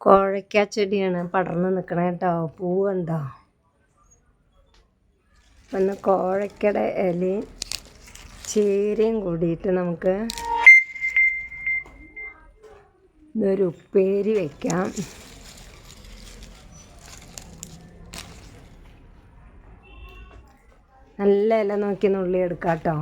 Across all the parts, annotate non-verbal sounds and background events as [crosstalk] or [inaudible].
കോഴയ്ക്ക ചെടിയാണ്. പടർന്ന് നിൽക്കണ കേട്ടോ പൂ കണ്ടോ? പിന്നെ കോഴയ്ക്കയുടെ ഇലയും ചീരയും കൂടിയിട്ട് നമുക്ക് ഇതൊരു ഉപ്പേരി വയ്ക്കാം നല്ല ഇല നോക്കി നുള്ളി എടുക്കാം കേട്ടോ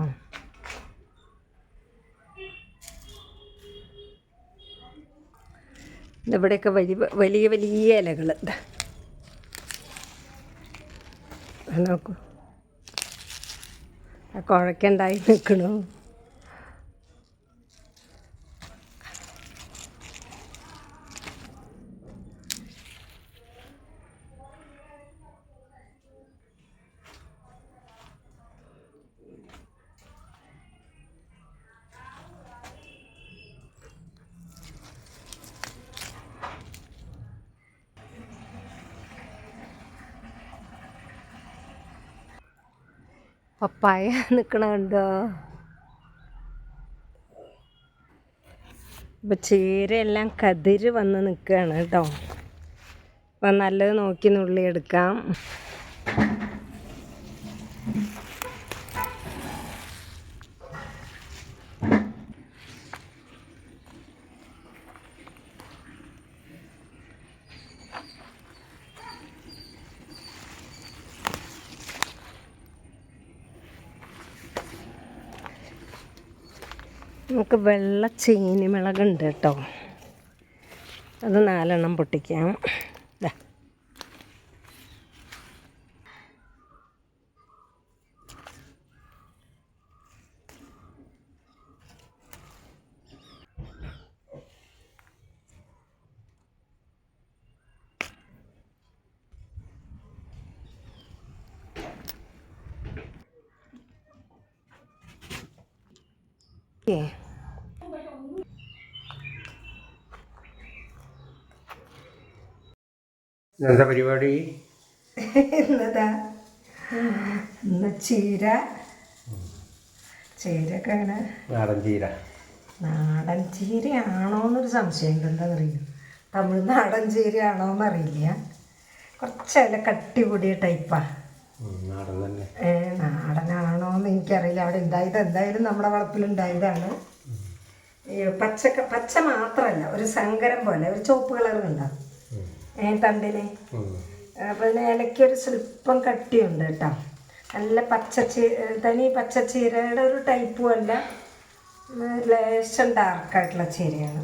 ഇവിടെയൊക്കെ വലിയ വലിയ വലിയ ഇലകൾ നോക്കൂ. കുഴക്കുണ്ടായി നിൽക്കണു പപ്പായ [laughs] നിൽക്കണ കണ്ടോ? ഇപ്പം കതിര് വന്ന് നിൽക്കുകയാണ് കേട്ടോ. അപ്പം നല്ലത് നോക്കി നുള്ളി നമുക്ക് വെള്ള ചീനി ചീനിമിളകുണ്ട് കേട്ടോ. അത് നാലെണ്ണം പൊട്ടിക്കാം. ദാ. എന്താ പരിപാടി? എന്നതാ? ഇന്ന് ചീര. ചീരക്കാണ് നാടൻ ചീര. നാടൻ ചീരയാണോ എന്നൊരു സംശയമുണ്ട് എന്താണെന്നറിയില്ല തമിഴ് നാടൻ ചീരയാണോ എന്നറിയില്ല കുറച്ചല്ല കട്ടി കൂടിയ ടൈപ്പാ ഏ, നാടനാണോ എന്ന് എനിക്കറിയില്ല. അവിടെ ഉണ്ടായത് എന്തായാലും നമ്മുടെ വളപ്പിലുണ്ടായതാണ് ഈ പച്ചക്ക പച്ച മാത്രമല്ല ഒരു സങ്കരം പോലെ ഒരു ചുവപ്പ് കളറുണ്ടാവും ഏ തണ്ടിന് ഉം. അപ്പം അതിന് ഇലയ്ക്ക് ഒരു സ്വല്പം കട്ടിയുണ്ട് കേട്ടോ. നല്ല പച്ച ചീര തനി പച്ച ചീരയുടെ ഒരു ടൈപ്പും അല്ല. ലേശം ഡാർക്കായിട്ടുള്ള ചീരയാണ്.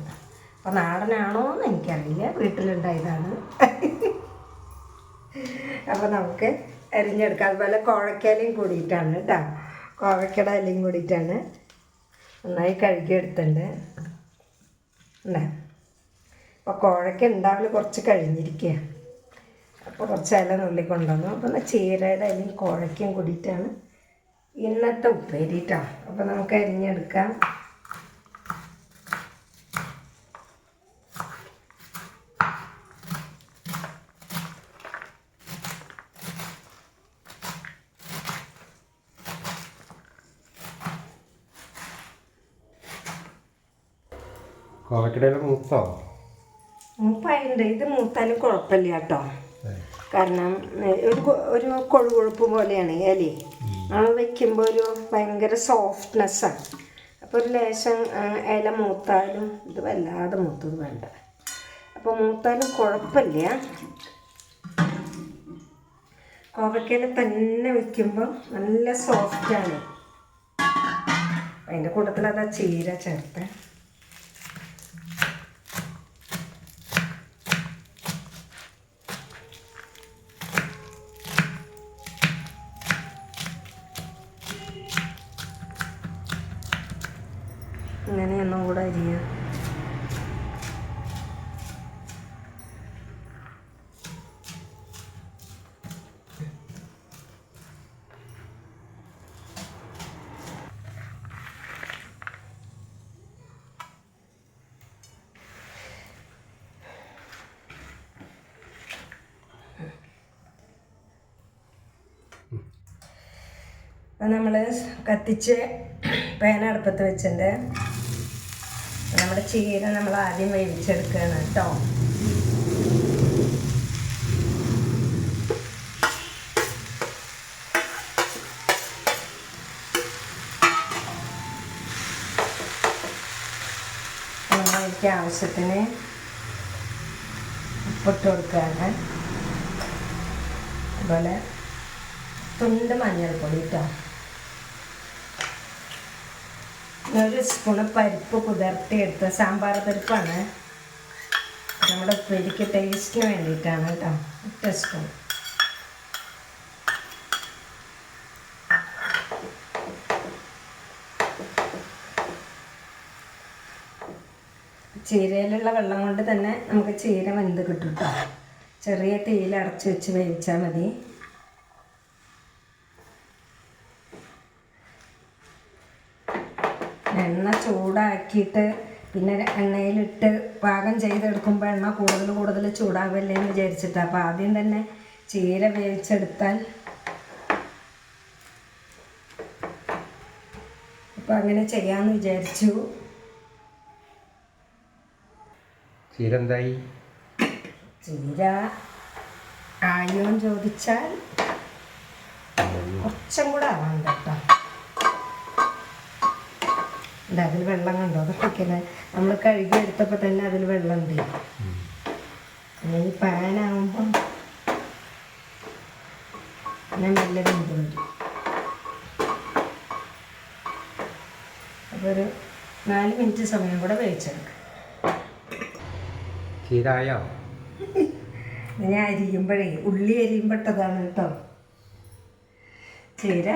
അപ്പം നാടനാണോ എന്ന് എനിക്കറിയില്ല. വീട്ടിലുണ്ടായതാണ്. അപ്പോൾ നമുക്ക് അരിഞ്ഞെടുക്കാം. അതുപോലെ കോഴക്കലയും കൂടിയിട്ടാണ് കേട്ടോ. കോഴക്കയുടെ ഇലയും കൂടിയിട്ടാണ്. നന്നായി കഴുകിയെടുത്തിട്ടുണ്ട്. അല്ലേ അപ്പോൾ കോഴക്ക ഉണ്ടാവൽ കുറച്ച് കഴിഞ്ഞിരിക്കുക അപ്പോൾ കുറച്ച് ഇല നുള്ളി കൊണ്ടുവന്നു. അപ്പോൾ ചീരയുടെ ഇലയും കോഴയ്ക്കും കൂടിയിട്ടാണ് ഇന്നത്തെ ഉപ്പേരി അപ്പോൾ നമുക്ക് അരിഞ്ഞെടുക്കാം. കോവക്കടയിലെ മൂത്തോ? മൂപ്പായുണ്ട് ഇത് മൂത്താലും കുഴപ്പമില്ല കേട്ടോ. കാരണം ഒരു ഒരു കൊഴുകൊഴുപ്പ് പോലെയാണ് അല്ലേ നമ്മൾ വെക്കുമ്പോൾ ഒരു ഭയങ്കര സോഫ്റ്റ്നെസ്സാണ് അപ്പോൾ ഒരു ലേശം ഇല മൂത്താലും ഇത് വല്ലാതെ മൂത്തത് വേണ്ട. അപ്പോൾ മൂത്താലും കുഴപ്പമില്ല. കോവക്കയില തന്നെ വെക്കുമ്പോൾ നല്ല സോഫ്റ്റാണ് അതിന്റെ കൂട്ടത്തിൽ അതാ ചീര ചേർത്ത്. അപ്പം നമ്മൾ കത്തിച്ച് പേന അടുപ്പത്ത് വെച്ചിട്ടുണ്ട്. നമ്മുടെ ചീര നമ്മൾ ആദ്യം വേവിച്ചെടുക്കുകയാണ് കേട്ടോ. നമ്മൾക്ക് ആവശ്യത്തിന് ഉപ്പിട്ട് കൊടുക്കുകയാണ്. അതുപോലെ തുണ്ട് മഞ്ഞൾപ്പൊടി കേട്ടോ ഒരു സ്പൂണ് പരിപ്പ് കുതിർത്തി എടുത്ത സാമ്പാർ പരിപ്പാണ്. നമ്മുടെ ഉപ്പേരിക്ക് ടേസ്റ്റിന് വേണ്ടിയിട്ടാണ് കേട്ടോ ഒറ്റ സ്പൂൺ. ചീരയിലുള്ള വെള്ളം കൊണ്ട് തന്നെ നമുക്ക് ചീര വെന്ത് കിട്ടും കേട്ടോ. ചെറിയ തീയിൽ അടച്ചു വെച്ച് വേവിച്ചാൽ മതി. എണ്ണ ചൂടാക്കിയിട്ട് പിന്നെ എണ്ണയിലിട്ട് പാകം ചെയ്തെടുക്കുമ്പോൾ എണ്ണ കൂടുതൽ കൂടുതൽ ചൂടാവല്ലേ എന്ന് വിചാരിച്ചിട്ട്. അപ്പോൾ ആദ്യം തന്നെ ചീര വേവിച്ചെടുത്താൽ അപ്പോൾ അങ്ങനെ ചെയ്യാമെന്ന് വിചാരിച്ചു. ചീര എന്തായി ചീര ആയോ ചോദിച്ചാൽ കുറച്ചും കൂടെ ആവാൻ കേട്ടോ ഉണ്ട് അതിൽ വെള്ളം കണ്ടോ? അതൊക്കെ നമ്മൾ കഴുകി എടുത്തപ്പോൾ തന്നെ അതിൽ വെള്ളം ഉണ്ട്. പിന്നെ ഈ പാനാകുമ്പം ഞാൻ നല്ല വെന്തുണ്ട്. അപ്പോൾ ഒരു നാല് മിനിറ്റ് സമയം കൂടെ വേവിച്ചെടുക്കാം ഞാൻ അരിയുമ്പോഴേ ഉള്ളി അരിയുമ്പോട്ടതാണ് കേട്ടോ. ചീര?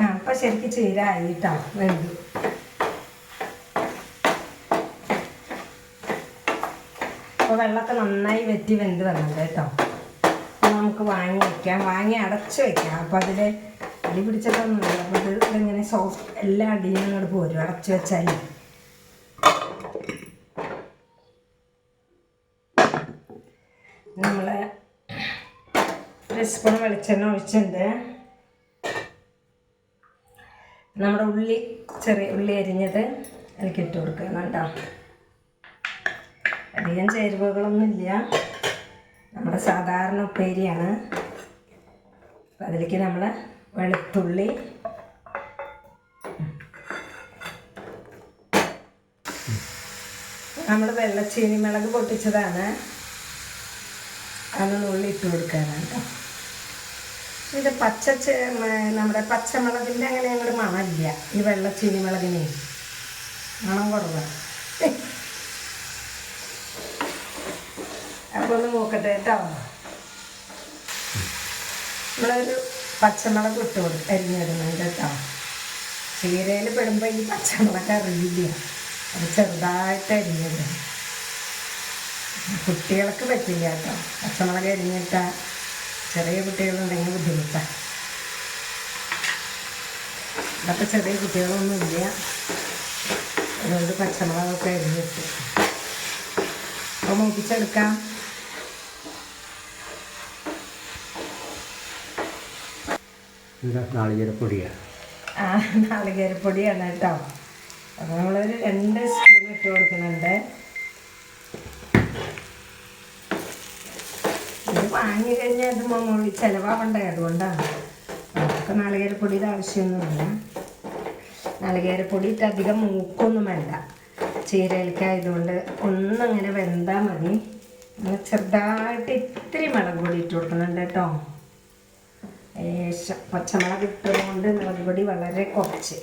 ആ അപ്പം ശരിക്കും ചീര ആയിട്ടാണ് വെന്തു. അപ്പോൾ വെള്ളമൊക്കെ നന്നായി വെറ്റി വെന്ത് വന്നത് കേട്ടോ. നമുക്ക് വാങ്ങി വയ്ക്കാം വാങ്ങി അടച്ച് വയ്ക്കാം അപ്പോൾ അതിൽ അടി പിടിച്ചിട്ടൊന്നുമില്ല. അപ്പോൾ ഇത് ഇതിങ്ങനെ സോഫ്റ്റ് എല്ലാ അടിയും ഇങ്ങോട്ട് പോരും. അടച്ച് വെച്ചാൽ നമ്മൾ ഒരു സ്പൂൺ വെളിച്ചെണ്ണ ഒഴിച്ചിട്ടുണ്ട്. നമ്മുടെ ഉള്ളി ചെറിയ ഉള്ളി അരിഞ്ഞത് അതിലേക്ക് ഇട്ട് കൊടുക്കണം കേട്ടോ അധികം ചേരുവകളൊന്നുമില്ല. നമ്മുടെ സാധാരണ ഉപ്പേരിയാണ്. അപ്പം അതിലേക്ക് നമ്മൾ വെളുത്തുള്ളി. നമ്മൾ വെള്ളച്ചീനി മുളക് പൊട്ടിച്ചതാണ്. അതൊന്ന് ഉള്ളി ഇട്ട് കൊടുക്കാനാണ് കേട്ടോ. ഇത് പച്ച നമ്മുടെ പച്ചമുളകിന്റെ അങ്ങനെ അങ്ങോട്ട് മണമില്ല. ഈ വെള്ളച്ചീനി മുളകിന്. മണം കുറവാണ്. അപ്പോൾ ഒന്ന് നോക്കട്ടെ കേട്ടോ. നമ്മളൊരു പച്ചമുളക് ഇട്ട് കൊടുക്കും അരിഞ്ഞിടുന്നുണ്ട് കേട്ടോ. ചീരയിൽ പെടുമ്പോൾ ഈ പച്ചമുളക് അറിയില്ല. അത് ചെറുതായിട്ട് അരിഞ്ഞിടും കുട്ടികൾക്ക് പറ്റില്ല കേട്ടോ. പച്ചമുളക് അരിഞ്ഞിട്ട ചെറിയ കുട്ടികളുണ്ടെങ്കിൽ ബുദ്ധിമുട്ടാണ് ഇതൊക്കെ ചെറിയ കുട്ടികളൊന്നുമില്ല അതുകൊണ്ട് പച്ചമുളകൊക്കെ അരിഞ്ഞിട്ട്. അപ്പോൾ മൂപ്പിച്ചെടുക്കാം. നാളികേരപ്പൊടിയാണ് ആ നാളികേരപ്പൊടിയാണ് കേട്ടോ. അപ്പോൾ നമ്മളൊരു രണ്ട് സ്പൂൺ ഇട്ട് കൊടുക്കുന്നുണ്ട്. ഇത് വാങ്ങി കഴിഞ്ഞാൽ അത് മുകളിൽ ചിലവാകണ്ടേ അതുകൊണ്ടാണ്. നമുക്ക് നാളികേരപ്പൊടിയുടെ ആവശ്യമൊന്നുമില്ല. നാളികേരപ്പൊടി ഇട്ട് അധികം മൂക്കൊന്നും വേണ്ട. ചീരയിലേക്കായതുകൊണ്ട് ഒന്നങ്ങനെ വെന്താൽ മതി. ചെറുതായിട്ട് ഇത്തിരി മുളക് പൊടി ഇട്ട് കൊടുക്കുന്നുണ്ട് കേട്ടോ. ലേശം പച്ചമുളക് ഇട്ടതുകൊണ്ട് മുളക് പൊടി വളരെ കുറച്ച്.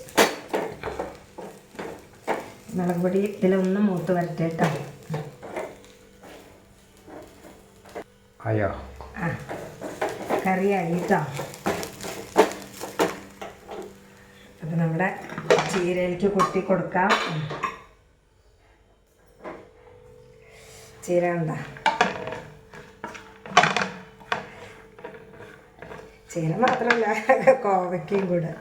മുളക് പൊടി ഇതിലൊന്ന് മൂത്ത് വരട്ടെ കേട്ടോ. ആയോ? ആ കറിയായി കേട്ടോ. അത് നമ്മുടെ ചീരയിലേക്ക് കൊട്ടി കൊടുക്കാം. ചീര ഉണ്ടോ ചീര മാത്രമല്ല കോവയ്ക്കയും കൂടെ.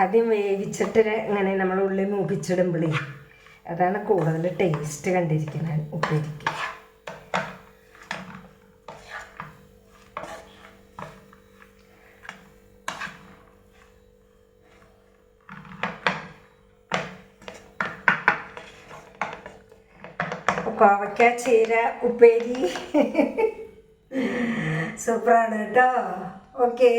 ആദ്യം വേവിച്ചിട്ട് ഇങ്ങനെ നമ്മൾ ഉള്ളിൽ മൂപ്പിച്ചിടുമ്പോൾ അതാണ് കൂടുതൽ ടേസ്റ്റ് കണ്ടിരിക്കുന്നത് ഉപ്പേരിക്ക്. കോവയ്ക്ക ചീര ഉപ്പേരി. [laughs] സൂപ്പറാണ് കേട്ടോ. ഓക്കേ